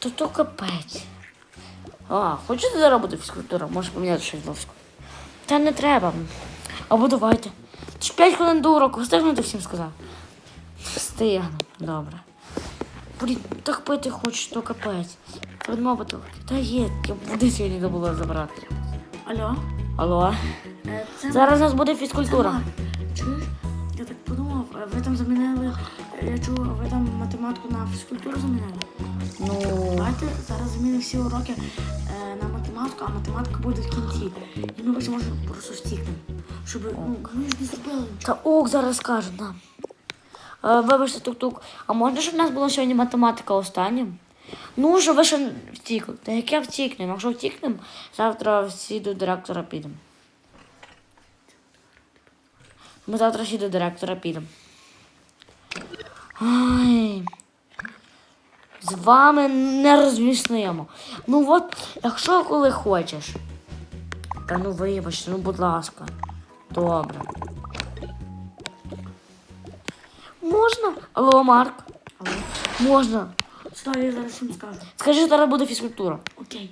То то капець. А, хочете зараз буде фізкультура? Може поміняти щось доску. Та не треба. Або давайте. Чи 5 хвилин до уроку, встигнути всім сказав? Встигну, добре. Блін, так пити хочу, то капець. Та бутилка. Та є, я води сьогодні забула забрати. Алло? Алло. Е, Це Зараз у нас буде фізкультура. Марк. Чуєш? Я так подумав, ви там замінили, я чув, ви там математику на фізкультуру замінили. Ну. Давайте зараз замінимо всі уроки е, на математику, а математика буде в кінці. І ми потім може просто втікнемо. Щоб ну, ми ж не зробили. Та ок, зараз скажу, да. Е, вибачте, тук-тук. А можна, щоб в нас була сьогодні математика останнім? Ну, що ви ще втікли. Та яке втікнемо? Якщо втікнемо, завтра всі до директора підемо. Ми завтра всі до директора підемо. Ай. З вами не розміснимо. Ну от, якщо коли хочеш. Та ну вибачте, ну будь ласка. Добре. Можна? Алло, Марк. Алло. Можна. Стой, я зараз їм скажу? Скажи, що зараз буде фізкультура. Окей.